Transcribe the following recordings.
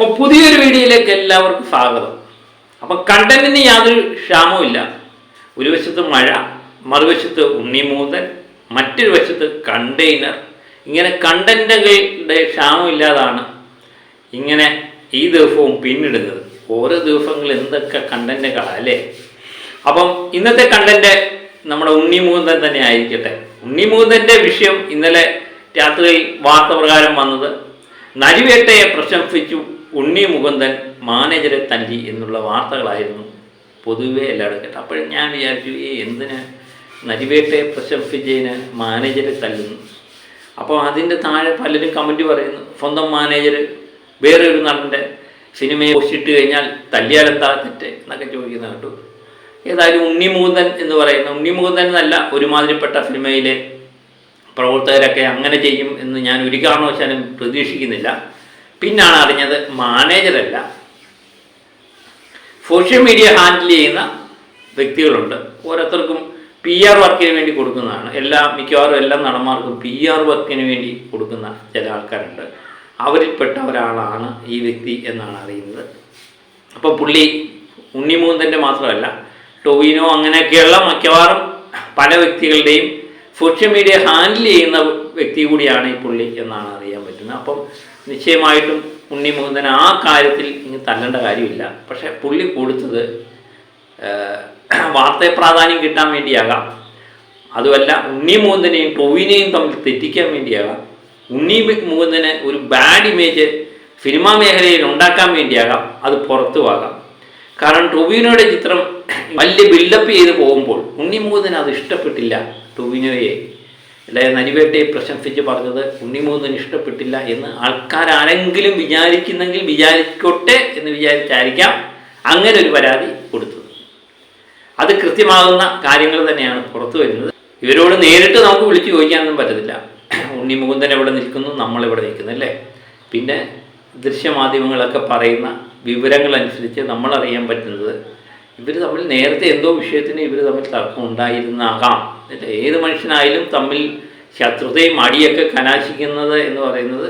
അപ്പോൾ പുതിയൊരു വീഡിയോയിലേക്ക് എല്ലാവർക്കും സ്വാഗതം. അപ്പോൾ കണ്ടന്റിന് യാതൊരു ക്ഷാമവും ഇല്ല. ഒരു വശത്ത് മഴ മറുവശത്ത് ഉണ്ണിമൂതൻ മറ്റൊരു വശത്ത് കണ്ടെയ്നർ. ഇങ്ങനെ കണ്ടന്റുകളുടെ ക്ഷാമമില്ലാതാണ് ഇങ്ങനെ ഈ ദിവസവും പിന്നിടുന്നത്. ഓരോ ദിവസങ്ങൾ എന്തൊക്കെ കണ്ടന്റുകളാണ് അല്ലേ? അപ്പം ഇന്നത്തെ കണ്ടന്റ് നമ്മുടെ ഉണ്ണിമൂതൻ തന്നെ ആയിരിക്കട്ടെ. ഉണ്ണിമൂതന്റെ വിഷയം ഇന്നലെ രാത്രിയിൽ വാർത്ത പ്രകാരം വന്നത് നരിവേട്ടയെ പ്രശംസിച്ചു ഉണ്ണി മുകുന്ദൻ മാനേജരെ തല്ലി എന്നുള്ള വാർത്തകളായിരുന്നു പൊതുവെ എല്ലാവരും കേട്ടത്. അപ്പോഴും ഞാൻ വിചാരിച്ചു ഈ എന്തിന് നരിവേട്ടയെ പ്രശംസിച്ചതിന് മാനേജരെ തല്ലുന്നു? അപ്പോൾ അതിന്റെ താഴെ പലരും കമന്റ് പറയുന്നു സ്വന്തം മാനേജർ വേറെ ഒരു നടന്റെ സിനിമയെ പോസ്റ്റിട്ട് കഴിഞ്ഞാൽ തല്ലിയാലെന്താ തെറ്റ്? എന്നൊക്കെ ചോദിക്കുന്ന കേട്ടു ഏതായാലും ഉണ്ണിമുകുന്ദൻ എന്ന് പറയുന്ന ഉണ്ണിമുകുന്ദൻ എന്നല്ല ഒരുമാതിരിപ്പെട്ട സിനിമയിലെ പ്രവർത്തകരൊക്കെ അങ്ങനെ ചെയ്യും എന്ന് ഞാൻ ഒരു കാരണവശാലും പ്രതീക്ഷിക്കുന്നില്ല. പിന്നാണ് അറിഞ്ഞത് മാനേജരല്ല. സോഷ്യൽ മീഡിയ ഹാൻഡിൽ ചെയ്യുന്ന വ്യക്തികളുണ്ട്. ഓരോരുത്തർക്കും പി ആർ വർക്കിന് വേണ്ടി കൊടുക്കുന്നതാണ്. എല്ലാ മിക്കവാറും എല്ലാ നടന്മാർക്കും പി ആർ വർക്കിന് വേണ്ടി കൊടുക്കുന്ന ചില ആൾക്കാരുണ്ട്. അവരിൽപ്പെട്ട ഒരാളാണ് ഈ വ്യക്തി എന്നാണ് അറിയുന്നത്. അപ്പോൾ പുള്ളി ഉണ്ണിമൂന്തന്റെ മാത്രമല്ല ടൊവിനോ അങ്ങനെയൊക്കെയുള്ള മിക്കവാറും പല വ്യക്തികളുടെയും സോഷ്യൽ മീഡിയ ഹാൻഡിൽ ചെയ്യുന്ന വ്യക്തി കൂടിയാണ് ഈ പുള്ളി എന്നാണ് അറിയാൻ പറ്റുന്നത്. അപ്പം നിശ്ചയമായിട്ടും ഉണ്ണി മുകുന്ദൻ ആ കാര്യത്തിൽ ഇനി തല്ലേണ്ട കാര്യമില്ല. പക്ഷേ പുള്ളി കൊടുത്തത് വാർത്തയെ പ്രാധാന്യം കിട്ടാൻ വേണ്ടിയാകാം. അതുമല്ല ഉണ്ണി മുകുന്ദനെയും ടൊവിനെയും തമ്മിൽ തെറ്റിക്കാൻ വേണ്ടിയാകാം. ഉണ്ണി മുകുന്ദന് ഒരു ബാഡ് ഇമേജ് സിനിമാ മേഖലയിൽ ഉണ്ടാക്കാൻ വേണ്ടിയാകാം. അത് പുറത്തുവാകാം. കാരണം ടൊവിനോയുടെ ചിത്രം വലിയ ബിൽഡപ്പ് ചെയ്ത് പോകുമ്പോൾ ഉണ്ണി മുകുന്ദന് അത് ഇഷ്ടപ്പെട്ടില്ല. ടൊവിനോയെ അല്ലാതെ നരിവേട്ടയെ പ്രശംസിച്ച് പറഞ്ഞത് ഉണ്ണിമൂന്നിന് ഇഷ്ടപ്പെട്ടില്ല എന്ന് ആൾക്കാരാരെങ്കിലും വിചാരിക്കുന്നെങ്കിൽ വിചാരിക്കോട്ടെ എന്ന് വിചാരിച്ചായിരിക്കാം അങ്ങനെ ഒരു പരാതി കൊടുത്തത്. അത് കൃത്യമാകുന്ന കാര്യങ്ങൾ തന്നെയാണ് പുറത്തു വരുന്നത്. ഇവരോട് നേരിട്ട് നമുക്ക് വിളിച്ചു ചോദിക്കാനൊന്നും പറ്റത്തില്ല. ഉണ്ണി മുകുന്ദൻ എവിടെ നിൽക്കുന്നു? നമ്മളിവിടെ നിൽക്കുന്നു? അല്ലേ? പിന്നെ ദൃശ്യമാധ്യമങ്ങളൊക്കെ പറയുന്ന വിവരങ്ങളനുസരിച്ച് നമ്മളറിയാൻ പറ്റുന്നത് ഇവർ തമ്മിൽ നേരത്തെ എന്തോ വിഷയത്തിന് ഇവർ തമ്മിൽ തർക്കം ഉണ്ടായിരുന്നാകാം. എന്നിട്ട് ഏത് മനുഷ്യനായാലും തമ്മിൽ ശത്രുതയും അടിയൊക്കെ കലാശിക്കുന്നത് എന്ന് പറയുന്നത്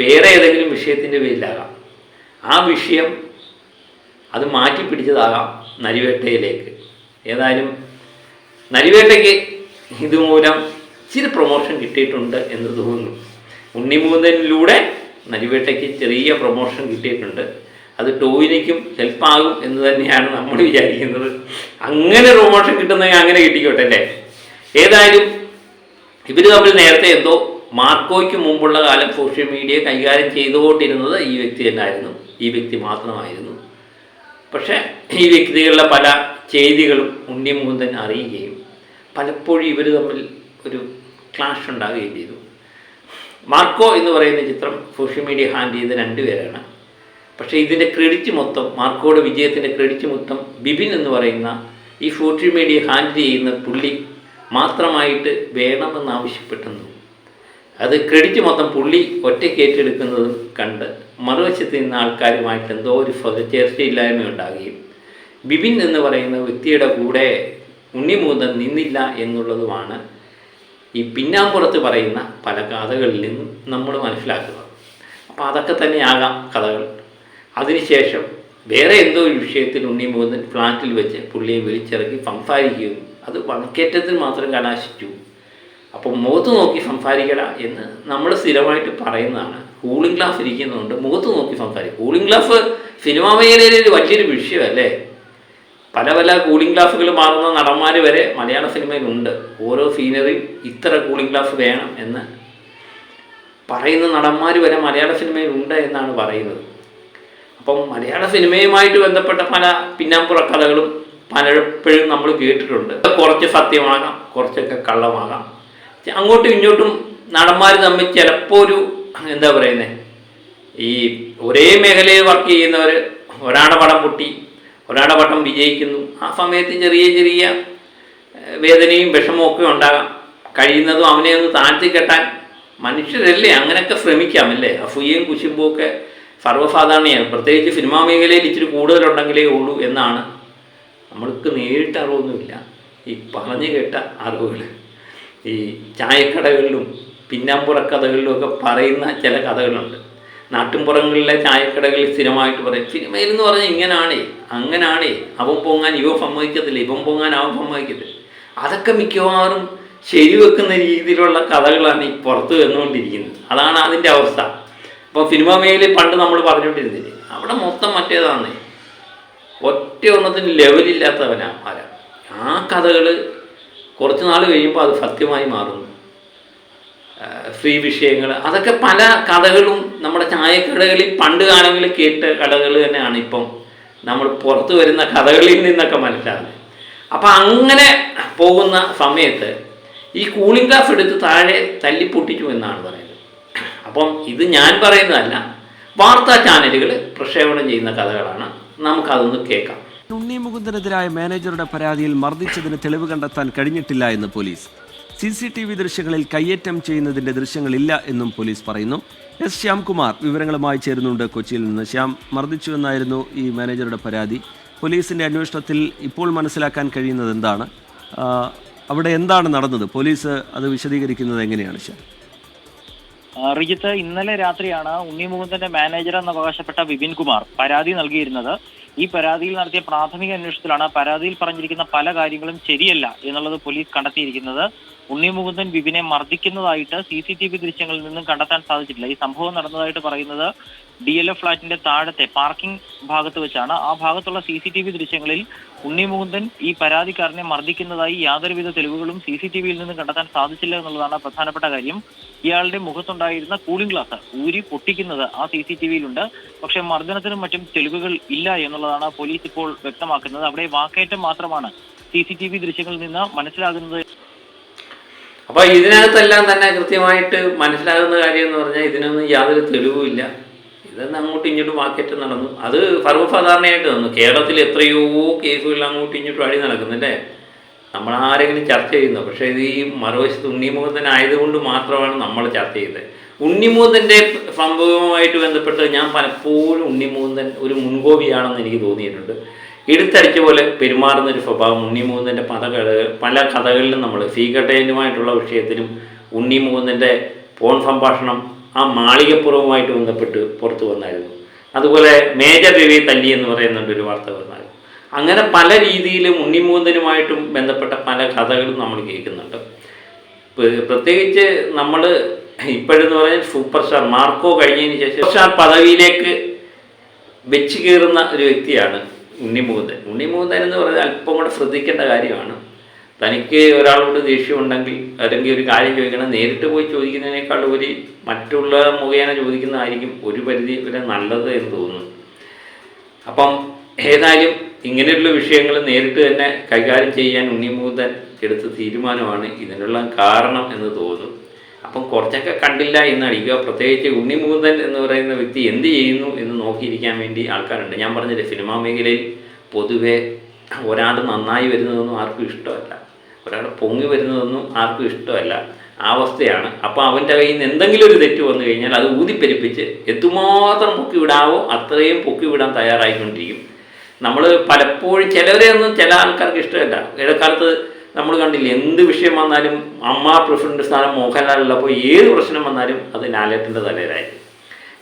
വേറെ ഏതെങ്കിലും വിഷയത്തിന്റെ പേരിലാകാം. ആ വിഷയം അത് മാറ്റി പിടിച്ചതാകാം നരിവേട്ടയിലേക്ക്. ഏതായാലും നരിവേട്ടയ്ക്ക് ഇതുമൂലം ഇച്ചിരി പ്രൊമോഷൻ കിട്ടിയിട്ടുണ്ട് എന്ന് തോന്നുന്നു. ഉണ്ണിമൂന്നനിലൂടെ നരിവേട്ടയ്ക്ക് ചെറിയ പ്രൊമോഷൻ കിട്ടിയിട്ടുണ്ട്. അത് ടോവിനിക്കും ഹെൽപ്പാകും എന്ന് തന്നെയാണ് നമ്മൾ വിചാരിക്കുന്നത്. അങ്ങനെ പ്രൊമോഷൻ കിട്ടുന്നെങ്കിൽ അങ്ങനെ കിട്ടിക്കോട്ടെ അല്ലേ? ഏതായാലും ഇവർ തമ്മിൽ നേരത്തെ എന്തോ മാർക്കോയ്ക്ക് മുമ്പുള്ള കാലം സോഷ്യൽ മീഡിയ കൈകാര്യം ചെയ്തുകൊണ്ടിരുന്നത് ഈ വ്യക്തി തന്നെയായിരുന്നു. ഈ വ്യക്തി മാത്രമായിരുന്നു. പക്ഷേ ഈ വ്യക്തികളുടെ പല ചെയ്തികളും ഉണ്ണി ഉണ്ണിമുകുന്ദൻ അറിയുകയും പലപ്പോഴും ഇവർ തമ്മിൽ ഒരു ക്ലാഷ് ഉണ്ടാകുകയും ചെയ്തു. മാർക്കോ എന്ന് പറയുന്ന ചിത്രം സോഷ്യൽ മീഡിയ ഹാൻഡിൽ ചെയ്ത രണ്ടുപേരാണ് പക്ഷേ ഇതിന്റെ ക്രെഡിറ്റ് മൊത്തം മാർക്കോയുടെ വിജയത്തിന്റെ ക്രെഡിറ്റ് മൊത്തം ബിബിൻ എന്ന് പറയുന്ന ഈ സോഷ്യൽ മീഡിയ ഹാൻഡിൽ ചെയ്യുന്ന പുള്ളി മാത്രമായിട്ട് വേണമെന്ന് ആവശ്യപ്പെട്ടെന്നു. അത് ക്രെഡിറ്റ് മൊത്തം പുള്ളി ഒറ്റയ്ക്ക് ഏറ്റെടുക്കുന്നതും കണ്ട് മറുവശത്ത് നിന്ന ആൾക്കാരുമായിട്ട് എന്തോ ഒരു ചേർച്ചയില്ലായ്മ ഉണ്ടാകുകയും ബിബിൻ എന്ന് പറയുന്ന വ്യക്തിയുടെ കൂടെ ഉണ്ണിമൂതൻ നിന്നില്ല എന്നുള്ളതുമാണ് ഈ പിന്നാമ്പുറത്ത് പറയുന്ന പല കഥകളിൽ നിന്നും നമ്മൾ മനസ്സിലാക്കുക. അപ്പോൾ അതൊക്കെ തന്നെയാകാം കഥകൾ. അതിനുശേഷം വേറെ എന്തോ ഒരു വിഷയത്തിൽ ഉണ്ണിമൂന്നൻ ഫ്ലാറ്റിൽ വെച്ച് പുള്ളിയെ വിളിച്ചിറക്കി സംസാരിക്കുകയും അത് വണക്കേറ്റത്തിൽ മാത്രം കലാശിച്ചു. അപ്പോൾ മുഖത്ത് നോക്കി സംസാരിക്കട എന്ന് നമ്മൾ സ്ഥിരമായിട്ട് പറയുന്നതാണ്. കൂളിംഗ് ഗ്ലാസ് ഇരിക്കുന്നതുകൊണ്ട് മുഖത്ത് നോക്കി സംസാരിക്കും. കൂളിംഗ് ഗ്ലാസ് സിനിമാ മേഖലയിലെ ഒരു വലിയൊരു വിഷയമല്ലേ? പല പല കൂളിംഗ് ഗ്ലാസുകൾ മാറുന്ന നടന്മാർ വരെ മലയാള സിനിമയിലുണ്ട്. ഓരോ സീനറിയും ഇത്ര കൂളിംഗ് ഗ്ലാസ് വേണം എന്ന് പറയുന്ന നടന്മാർ വരെ മലയാള സിനിമയിലുണ്ട് എന്നാണ് പറയുന്നത്. അപ്പം മലയാള സിനിമയുമായിട്ട് ബന്ധപ്പെട്ട പല പിന്നാമ്പുറ കഥകളും പലപ്പോഴും നമ്മൾ കേട്ടിട്ടുണ്ട്. കുറച്ച് സത്യമാകാം കുറച്ചൊക്കെ കള്ളമാകാം. അങ്ങോട്ടും ഇങ്ങോട്ടും നടന്മാർ തമ്മിൽ ചിലപ്പോൾ ഒരു എന്താ പറയുന്നത് ഈ ഒരേ മേഖലയിൽ വർക്ക് ചെയ്യുന്നവർ ഒരാടെ പടം പൊട്ടി ഒരാടെ പടം വിജയിക്കുന്നു. ആ സമയത്ത് ചെറിയ ചെറിയ വേദനയും വിഷമവും ഒക്കെ ഉണ്ടാകാം. കഴിയുന്നതും അവനെ ഒന്ന് താഴ്ത്തി കെട്ടാൻ മനുഷ്യരല്ലേ? അങ്ങനെയൊക്കെ ശ്രമിക്കാം അല്ലേ? അസൂയയും കുശുമ്പും ഒക്കെ സർവസാധാരണയാണ്. പ്രത്യേകിച്ച് സിനിമാ മേഖലയിൽ ഇച്ചിരി കൂടുതലുണ്ടെങ്കിലേ ഉള്ളൂ എന്നാണ്. നമ്മൾക്ക് നേരിട്ട് അറിവൊന്നുമില്ല. ഈ പറഞ്ഞു കേട്ട അറിവുകൾ ഈ ചായക്കടകളിലും പിന്നാമ്പുറ കഥകളിലും ഒക്കെ പറയുന്ന ചില കഥകളുണ്ട്. നാട്ടിൻപുറങ്ങളിലെ ചായക്കടകളിൽ സ്ഥിരമായിട്ട് പറയും സിനിമയിൽ എന്ന് പറഞ്ഞാൽ ഇങ്ങനാണേ അങ്ങനാണേ അവൻ പൊങ്ങാൻ ഇവ സമ്മതിക്കത്തില്ല ഇവൻ പൊങ്ങാൻ അവൻ സമ്മതിക്കത്തില്ല. അതൊക്കെ മിക്കവാറും ശരിവെക്കുന്ന രീതിയിലുള്ള കഥകളാണ് ഈ പുറത്ത് വന്നുകൊണ്ടിരിക്കുന്നത്. അതാണ് അതിന്റെ അവസ്ഥ. ഇപ്പോൾ സിനിമ മേഖലയിൽ പണ്ട് നമ്മൾ പറഞ്ഞുകൊണ്ടിരുന്നില്ലേ അവിടെ മൊത്തം മറ്റേതാണ് ഒറ്റ ഒന്നത്തിന് ലെവലില്ലാത്തവനാ ആരാ? ആ കഥകൾ കുറച്ച് നാൾ കഴിയുമ്പോൾ അത് സത്യമായി മാറുന്നു. സ്ത്രീ വിഷയങ്ങൾ അതൊക്കെ പല കഥകളും നമ്മുടെ ചായക്കടകളിൽ പണ്ട് കാലങ്ങളിൽ കേട്ട കഥകൾ തന്നെയാണ് ഇപ്പം നമ്മൾ പുറത്തു വരുന്ന കഥകളിൽ നിന്നൊക്കെ മനസ്സിലാകുന്നത്. അപ്പം അങ്ങനെ പോകുന്ന സമയത്ത് ഈ കൂളിംഗ് ഗ്ലാസ് എടുത്ത് താഴെ തല്ലിപ്പൊട്ടിച്ചു എന്നാണ് പറയുന്നത്. അപ്പം ഇത് ഞാൻ പറയുന്നതല്ല വാർത്താ ചാനലുകൾ പ്രക്ഷേപണം ചെയ്യുന്ന കഥകളാണ്. നമുക്കതൊന്ന് കേൾക്കാം. ഉണ്ണി മുകുന്ദനെതിരായ മാനേജറുടെ പരാതിയിൽ മർദ്ദിച്ചതിന് തെളിവ് കണ്ടെത്താൻ കഴിഞ്ഞിട്ടില്ല എന്ന് police. C C T V ദൃശ്യങ്ങളിൽ കയ്യേറ്റം ചെയ്യുന്നതിന്റെ ദൃശ്യങ്ങളില്ല എന്നും പോലീസ് പറയുന്നു. എസ് ശ്യാംകുമാർ വിവരങ്ങളുമായി ചേരുന്നുണ്ട് കൊച്ചിയിൽ നിന്ന്. ശ്യാം മർദ്ദിച്ചുവെന്നായിരുന്നു ഈ മാനേജറുടെ പരാതി. പോലീസിന്റെ അന്വേഷണത്തിൽ ഇപ്പോൾ മനസ്സിലാക്കാൻ കഴിയുന്നത് എന്താണ്? അവിടെ എന്താണ് നടന്നത്? പോലീസ് അത് വിശദീകരിക്കുന്നത് എങ്ങനെയാണ് ശ്യാം? റിജിത്ത് ഇന്നലെ രാത്രിയാണ് ഉണ്ണി മുകുന്ദന്റെ മാനേജർ എന്ന് അവകാശപ്പെട്ട വിപിൻ കുമാർ പരാതി നൽകിയിരുന്നത്. ഈ പരാതിയിൽ നടത്തിയ പ്രാഥമിക അന്വേഷണത്തിലാണ് പരാതിയിൽ പറഞ്ഞിരിക്കുന്ന പല കാര്യങ്ങളും ശരിയല്ല എന്നുള്ളത് പോലീസ് കണ്ടെത്തിയിരിക്കുന്നത്. ഉണ്ണി മുകുന്ദൻ വിപിനെ മർദ്ദിക്കുന്നതായിട്ട് സി സി ടി വി ദൃശ്യങ്ങളിൽ നിന്നും കണ്ടെത്താൻ സാധിച്ചിട്ടില്ല. ഈ സംഭവം നടന്നതായിട്ട് പറയുന്നത് ഡി എൽ എഫ് ഫ്ളാറ്റിന്റെ താഴത്തെ പാർക്കിംഗ് ഭാഗത്ത് വെച്ചാണ്. ആ ഭാഗത്തുള്ള സി സി ടി വി ദൃശ്യങ്ങളിൽ ഉണ്ണി മുകുന്ദൻ ഈ പരാതിക്കാരനെ മർദ്ദിക്കുന്നതായി യാതൊരുവിധ തെളിവുകളും സി സി ടി വിയിൽ നിന്നും കണ്ടെത്താൻ സാധിച്ചില്ല എന്നുള്ളതാണ് പ്രധാനപ്പെട്ട കാര്യം. ഇയാളുടെ മുഖത്തുണ്ടായിരുന്ന കൂളിംഗ് ഗ്ലാസ് ഊരി പൊട്ടിക്കുന്നത് ആ സി സി ടി വിയിലുണ്ട് പക്ഷേ മർദ്ദനത്തിനും മറ്റും തെളിവുകൾ ഇല്ല എന്നുള്ളതാണ് പോലീസ് ഇപ്പോൾ വ്യക്തമാക്കുന്നത്. അവിടെ വാക്കേറ്റം മാത്രമാണ് സി സി ടി വി ദൃശ്യങ്ങളിൽ നിന്ന് മനസ്സിലാകുന്നത്. അപ്പൊ ഇതിനകത്തെല്ലാം തന്നെ കൃത്യമായിട്ട് മനസ്സിലാകുന്ന കാര്യം എന്ന് പറഞ്ഞാൽ ഇതിനൊന്നും യാതൊരു തെളിവുമില്ല ഇതെന്ന് അങ്ങോട്ടും ഇങ്ങോട്ടും വാക്കേറ്റം നടന്നു. അത് സർവസാധാരണയായിട്ട് നടന്നു കേരളത്തിൽ എത്രയോ കേസുകൾ അങ്ങോട്ടും ഇങ്ങോട്ടും അടി നടക്കുന്നില്ലേ നമ്മൾ ആരെങ്കിലും ചർച്ച ചെയ്യുന്നു. പക്ഷേ ഇത് ഈ മറുവശത്ത് ഉണ്ണിമുഖത്തിന് ആയതുകൊണ്ട് മാത്രമാണ് നമ്മൾ ചർച്ച ചെയ്തത് ഉണ്ണിമുഖത്തന്റെ സംഭവവുമായിട്ട് ബന്ധപ്പെട്ട് ഞാൻ പലപ്പോഴും ഉണ്ണിമുഖത്തൻ ഒരു മുൻകോപിയാണെന്ന് എനിക്ക് തോന്നിയിട്ടുണ്ട്. എടുത്തടിച്ച പോലെ പെരുമാറുന്ന ഒരു സ്വഭാവം ഉണ്ണിമുകുന്ദന്റെ പല കഥകൾ പല കഥകളിലും നമ്മൾ സീകട്ടയനുമായിട്ടുള്ള വിഷയത്തിലും ഉണ്ണിമുകുന്ദന്റെ ഫോൺ സംഭാഷണം ആ മാളികപ്പുറവുമായിട്ട് ബന്ധപ്പെട്ട് പുറത്തു വന്നായിരുന്നു. അതുപോലെ മേജർ രവി തല്ലി എന്ന് പറയുന്നുണ്ട് ഒരു വാർത്ത വന്നായിരുന്നു അങ്ങനെ പല രീതിയിലും ഉണ്ണിമൂന്തനുമായിട്ടും ബന്ധപ്പെട്ട പല കഥകളും നമ്മൾ കേൾക്കുന്നുണ്ട്. പ്രത്യേകിച്ച് നമ്മൾ ഇപ്പോഴെന്ന് പറഞ്ഞാൽ സൂപ്പർ സ്റ്റാർ മാർക്കോ കഴിഞ്ഞതിന് ശേഷം സ്റ്റാർ പദവിയിലേക്ക് വെച്ച് കയറുന്ന ഒരു വ്യക്തിയാണ് ഉണ്ണിമൂതൻ ഉണ്ണിമൂതൻ എന്ന് പറഞ്ഞാൽ അല്പം കൂടെ ശ്രദ്ധിക്കേണ്ട കാര്യമാണ്. തനിക്ക് ഒരാളോട് ദേഷ്യമുണ്ടെങ്കിൽ അല്ലെങ്കിൽ ഒരു കാര്യം ചോദിക്കണം നേരിട്ട് പോയി ചോദിക്കുന്നതിനേക്കാൾ ഒരു മറ്റുള്ള മുഖേന ചോദിക്കുന്നതായിരിക്കും ഒരു പരിധി വരെ നല്ലത് എന്ന് തോന്നുന്നു. അപ്പം ഏതായാലും ഇങ്ങനെയുള്ള വിഷയങ്ങൾ നേരിട്ട് തന്നെ കൈകാര്യം ചെയ്യാൻ ഉണ്ണിമൂതൻ എടുത്ത തീരുമാനമാണ് ഇതിനുള്ള കാരണം എന്ന് തോന്നുന്നു. അപ്പം കുറച്ചൊക്കെ കണ്ടില്ല എന്നറിയുക പ്രത്യേകിച്ച് ഉണ്ണിമൂതൻ എന്ന് പറയുന്ന വ്യക്തി എന്ത് ചെയ്യുന്നു എന്ന് നോക്കിയിരിക്കാൻ വേണ്ടി ആൾക്കാരുണ്ട്. ഞാൻ പറഞ്ഞില്ലേ സിനിമാ മേഖലയിൽ പൊതുവെ ഒരാൾ നന്നായി വരുന്നതൊന്നും ആർക്കും ഇഷ്ടമല്ല. ഒരാൾ പൊങ്ങി വരുന്നതൊന്നും ആർക്കും ഇഷ്ടമല്ല. ആ അവസ്ഥയാണ്. അപ്പോൾ അവന്റെ കയ്യിൽ നിന്ന് എന്തെങ്കിലും ഒരു തെറ്റ് വന്നു കഴിഞ്ഞാൽ അത് ഊതിപ്പെരിപ്പിച്ച് എത്തുമാത്രം പൊക്കി വിടാവോ അത്രയും പൊക്കി വിടാൻ തയ്യാറായിക്കൊണ്ടിരിക്കും. നമ്മൾ പലപ്പോഴും ചിലവരെയൊന്നും ചില ആൾക്കാർക്ക് ഇഷ്ടമല്ല. ഇടക്കാലത്ത് നമ്മൾ കണ്ടില്ല എന്ത് വിഷയം വന്നാലും അമ്മ പ്രസിഡന്റ് സ്ഥാനം മോഹൻലാലുള്ളപ്പോൾ ഏത് പ്രശ്നം വന്നാലും അത് ലാലേട്ടന്റെ തലയിലായി.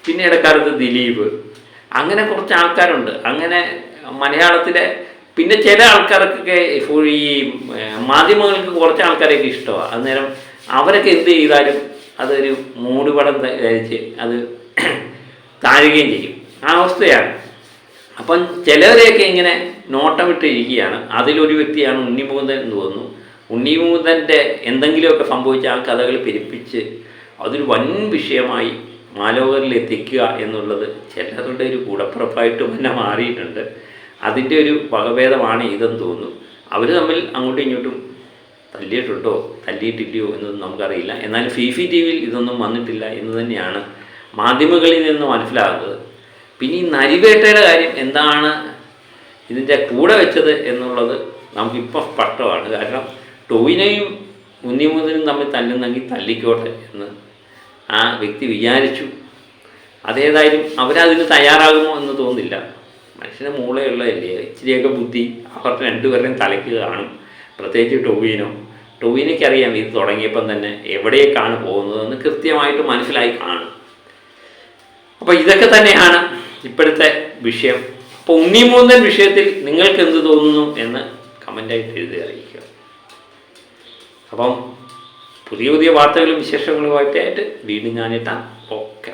പിന്നെ ഇടക്കാലത്ത് ദിലീപ്. അങ്ങനെ കുറച്ച് ആൾക്കാരുണ്ട്. അങ്ങനെ മലയാളത്തിലെ പിന്നെ ചില ആൾക്കാർക്കൊക്കെ ഈ മാധ്യമങ്ങൾക്ക് കുറച്ച് ആൾക്കാരെയൊക്കെ ഇഷ്ടമാണ് അന്നേരം അവരൊക്കെ എന്ത് ചെയ്താലും അതൊരു മൂടുപടം ധരിച്ച് അത് താഴുകയും ചെയ്യും. ആ അവസ്ഥയാണ്. അപ്പം ചിലവരെയൊക്കെ ഇങ്ങനെ നോട്ടം വിട്ടിരിക്കുകയാണ് അതിലൊരു വ്യക്തിയാണ് ഉണ്ണിമുകുന്ദൻ എന്ന് തോന്നുന്നു. ഉണ്ണിമുകുന്ദന്റെ എന്തെങ്കിലുമൊക്കെ സംഭവിച്ച ആ കഥകൾ പെരുപ്പിച്ച് അതൊരു വൻ വിഷയമായി മാലോകരിൽ എത്തിക്കുക എന്നുള്ളത് ചിലരുടെ ഒരു കൂടപ്പുറപ്പായിട്ട് തന്നെ മാറിയിട്ടുണ്ട്. അതിന്റെ ഒരു വകഭേദമാണ് ഇതെന്ന് തോന്നുന്നു. അവർ തമ്മിൽ അങ്ങോട്ടും ഇങ്ങോട്ടും തല്ലിയിട്ടുണ്ടോ? തല്ലിയിട്ടില്ലയോ എന്നൊന്നും നമുക്കറിയില്ല. എന്നാൽ ഫിഫി ടി വിയിൽ ഇതൊന്നും വന്നിട്ടില്ല എന്ന് തന്നെയാണ് മാധ്യമങ്ങളിൽ നിന്ന് മനസ്സിലാകുന്നത്. പിന്നെ ഈ നരിവേട്ടയുടെ കാര്യം എന്താണ് ഇതിന്റെ കൂടെ വെച്ചത് എന്നുള്ളത് നമുക്കിപ്പോൾ സ്പഷ്ടമാണ്. കാരണം ടോയിനെയും ഉന്നിമുതനും തമ്മിൽ തല്ലുന്നെങ്കിൽ തല്ലിക്കോട്ടെ എന്ന് ആ വ്യക്തി വിചാരിച്ചു. അതേതായാലും അവരതിന് തയ്യാറാകുമോ എന്ന് തോന്നില്ല മനുഷ്യന് മൂളയുള്ളതല്ലേ ഇച്ചിരിയൊക്കെ ബുദ്ധി അവർക്ക് രണ്ടുപേരുടെയും തലയ്ക്ക് കാണും. പ്രത്യേകിച്ച് ടോവിനോ. ടൊവീനയ്ക്ക് അറിയാം ഇത് തുടങ്ങിയപ്പം തന്നെ എവിടേക്കാണ് പോകുന്നതെന്ന് കൃത്യമായിട്ട് മനസ്സിലായി കാണും. അപ്പോൾ ഇതൊക്കെ തന്നെയാണ് ഇപ്പോഴത്തെ വിഷയം. അപ്പോൾ ഉണ്ണിമൂന്നൻ വിഷയത്തിൽ നിങ്ങൾക്ക് എന്ത് തോന്നുന്നു എന്ന് കമന്റായിട്ട് എഴുതി അറിയിക്കുക. അപ്പം പുതിയ പുതിയ വാർത്തകളും വിശേഷങ്ങളുമായിട്ട് വീണ്ടും ഞാനെത്താം ഓക്കെ.